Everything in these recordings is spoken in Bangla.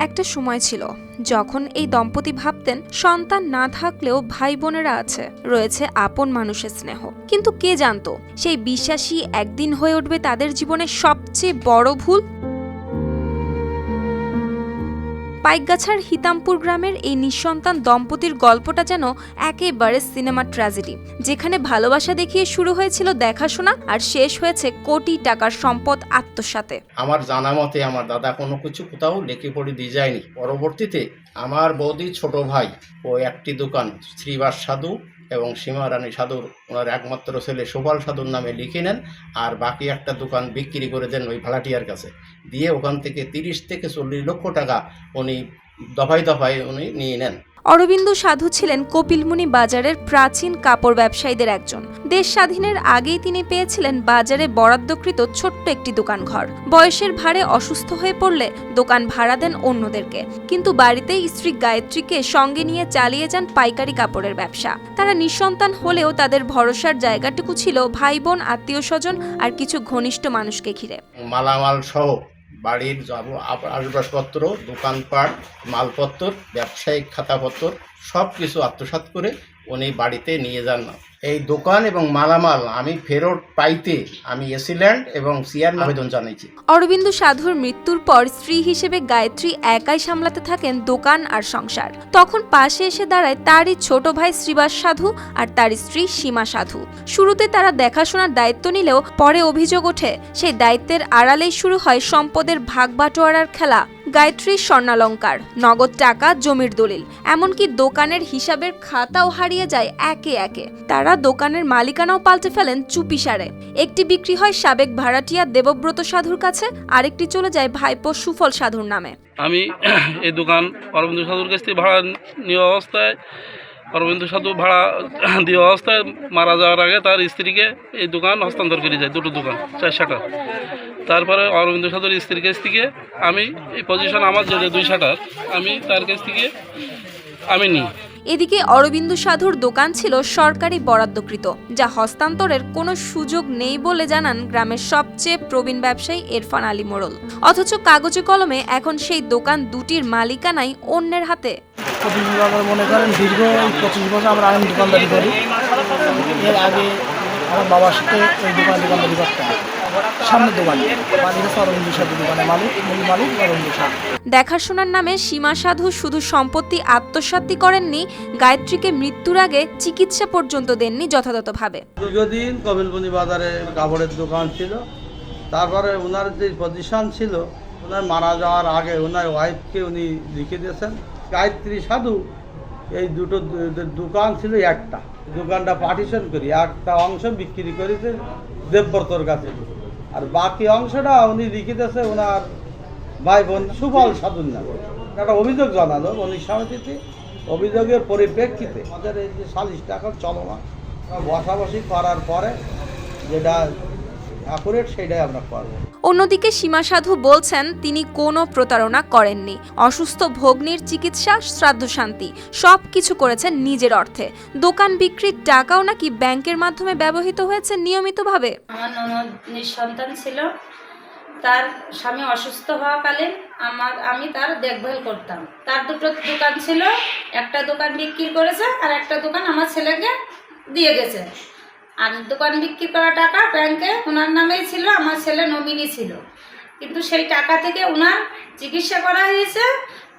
একটা সময় ছিল যখন এই দম্পতি ভাবতেন সন্তান না থাকলেও ভাই বোনেরা আছে, রয়েছে আপন মানুষের স্নেহ। কিন্তু কে জানতো, সেই বিশ্বাসী একদিন হয়ে উঠবে তাদের জীবনের সবচেয়ে বড় ভুল পাইকগাছার হিতামপুর গ্রামের এই নিঃসন্তান দম্পতির গল্পটা যেন একেবারে সিনেমা ট্র্যাজেডি, যেখানে ভালোবাসা দেখিয়ে শুরু হয়েছিল দেখাশোনা আর শেষ হয়েছে কোটি টাকার সম্পদ আত্মসাতে। আমার জানা মতে আমার দাদা কোনো কিছু কোথাও লেখে পড়ে দিয়ে যায়নি। পরবর্তীতে আমার বৌদি ছোট ভাই ও একটি দোকান, শ্রীবাস সাধু এবং সীমা রানী সাধুর ওনার একমাত্র ছেলে সুপাল সাধুর নামে লিখে নেন আর বাকি একটা দোকান বিক্রি করে দেন ওই ভাড়াটিয়ার কাছে। দিয়ে ওখান থেকে তিরিশ থেকে চল্লিশ লক্ষ টাকা উনি দফায় দফায় উনি নিয়ে নেন। অরবিন্দ সাধু ছিলেন কপিলমুনি বাজারের প্রাচীন কাপড় ব্যবসায়ীদের একজন। দেশ স্বাধীনের আগেই তিনি পেয়েছিলেন বাজারে বরাদ্দকৃত ছোট্ট একটি দোকান ঘর বয়সের ভারে অসুস্থ হয়ে পড়লে দোকান ভাড়া দেন অন্যদেরকে। কিন্তু বাড়িতেই স্ত্রী গায়ত্রীকে সঙ্গে নিয়ে চালিয়ে যান পাইকারি কাপড়ের ব্যবসা। তারা নিঃসন্তান হলেও তাদের ভরসার জায়গাটুকু ছিল ভাই বোন আত্মীয় স্বজন আর কিছু ঘনিষ্ঠ মানুষকে ঘিরে। মালামাল সহ বাড়ির আসবাবপত্র দোকানপাট মালপত্র ব্যবসায়িক খাতাপত্র সব কিছু আত্মসাত করে উনি বাড়িতে নিয়ে যান। এই দোকান এবং মালামাল আমি ফেরত পাইতে আমি এসিল্যান্ড এবং সিআর আবেদন জানিয়েছি অরবিন্দ সাধুর মৃত্যুর পর স্ত্রী হিসেবে গায়ত্রী একাই সামলাতে থাকেন দোকান আর সংসার। তখন পাশে এসে দাঁড়ায় তারই ছোট ভাই শ্রীবাস সাধু আর তার স্ত্রী সীমা সাধু। শুরুতে তারা দেখাশোনার দায়িত্ব নিলেও পরে অভিযোগ ওঠে, সেই দায়িত্বের আড়ালেই শুরু হয় সম্পদের ভাগ বাটোয়ারার খেলা। গায়ত্রীর স্বর্ণালঙ্কার, নগদ টাকা, জমির দলিল, এমনকি দোকানের হিসাবের খাতাও হারিয়ে যায় একে একে। তারা দোকানের মালিকানাও পাল্টে ফেলেন চুপিসারে। একটি বিক্রি হয় সাবেক ভাড়াটিয়া দেবব্রত সাধুর কাছে, আরেকটি চলে যায় ভাইপো সুফল সাধুর নামে। আমি এই দোকান অরবিন্দ সাধুর কাছ থেকে ভাড়া নেওয়া অবস্থায়, অরবিন্দ সাধু ভাড়া দেওয়া অবস্থায় মারা যাওয়ার আগে তার স্ত্রীকে এই দোকান হস্তান্তর করে যায় দুটো দোকান, চার শাটার তারপরে অরবিন্দ সাধুর স্ত্রীর কাছ থেকে আমি এই পজিশন আমার যেটা দুই শাটার আমি তার কাছ থেকে আমি নিই। এদিকে অরবিন্দ সাধুর দোকান ছিল সরকারি বরাদ্দকৃত যা হস্তান্তরের কোনো সুযোগ নেই বলে জানান গ্রামের সবচেয়ে প্রবীণ ব্যবসায়ী এরফান আলী মোড়ল। অথচ কাগজে কলমে এখন সেই দোকান দুটির মালিকানাই অন্যের হাতে। মনে করেন দীর্ঘ পঁচিশ বছর আমরা দোকানদারি করি। এর আগে আমার বাবার সাথে ওই দোকানে দোকানদারি করতাম সামনের দোকানে মালিক হচ্ছে অরবিন্দ সাথে দোকানে মালিক মূল মালিক অরবিন্দ সাথে দেখাশোনার নামে সীমা সাধু শুধু সম্পত্তি আত্মসাৎই করেননি গায়ত্রীকে মৃত্যুর আগে চিকিৎসা পর্যন্ত দেননি যথাযথভাবে। দীর্ঘদিন কবিলবন্দি বাজারে কাপড়ের দোকান ছিল। তারপরে ওনার যে পজিশন ছিল ওনার মারা যাওয়ার আগে ওনার ওয়াইফকে উনি লিখে দিয়েছেন গায়ত্রী সাধু এই দুটো দোকান ছিল একটা। দোকানটা পার্টিশন করি, একটা অংশ বিক্রি করেছে দেবব্রতর কাছে। আর বাকি অংশটা উনি লিখিতেছে ওনার ভাই বোন সুফল সাধুর নামে একটা অভিযোগ জানালো উনি সমিতিতে অভিযোগের পরিপ্রেক্ষিতে। আমাদের এই যে সালিশ টাকা চলমান, বসাবসি করার পরে যেটা অ্যাকুরেট সেটাই আমরা করব অন্যদিকে সীমা সাধু বলছেন তিনি কোনো প্রতারণা করেননি। অসুস্থ ভগ্নির চিকিৎসা শ্রাদ্ধ শান্তি সব কিছু করেছেন নিজের অর্থে। দোকান বিক্রির টাকাও নাকি ব্যাংকের মাধ্যমে ব্যবহৃত হয়েছে নিয়মিতভাবে? আমার ননদ নিঃসন্তান ছিল। তার স্বামী অসুস্থ হওয়াকালীন আমার আমি তার দেখভাল করতাম। তার দুটো দোকান ছিল একটা দোকান বিক্রি করেছে আর একটা দোকান আমার ছেলেকে দিয়ে গেছে। আর দোকান বিক্রি করা টাকা ব্যাংকে ওনার নামেই ছিল, আমার ছেলে নমিনি ছিল। কিন্তু সেই টাকা থেকে ওনার চিকিৎসা করা হয়েছে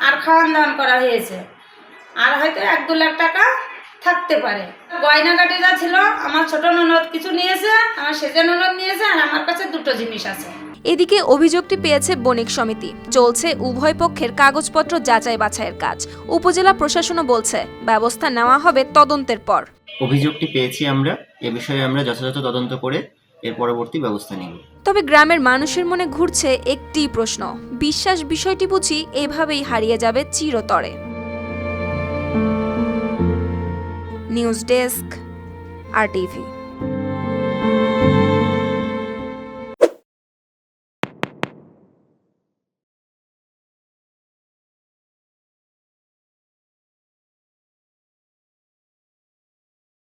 আর খাওয়ান দাওয়ান করা হয়েছে। আর হয়তো এক দু লাখ টাকা থাকতে পারে। গয়নাগাটি যা ছিল, আমার ছোট ননদ কিছু নিয়েছে, আমার সেজে ননদ নিয়েছে, আর আমার কাছে দুটো জিনিস আছে। এদিকে অভিযোগটি পেয়েছে বণিক সমিতি। চলছে উভয় পক্ষের কাগজপত্র যাচাই বাছাইয়ের কাজ। উপজেলা প্রশাসনও বলছে, ব্যবস্থা নেওয়া হবে তদন্তের পর। অভিযোগটি পেয়েছি আমরা। এ বিষয়ে আমরা যথাযথ তদন্ত করে এর পরবর্তী ব্যবস্থা নিব। তবে গ্রামের মানুষের মনে ঘুরছে একটি প্রশ্ন। বিশ্বাস বিষয়টি বুঝি এভাবেই হারিয়ে যাবে চিরতরে। News desk, R TV.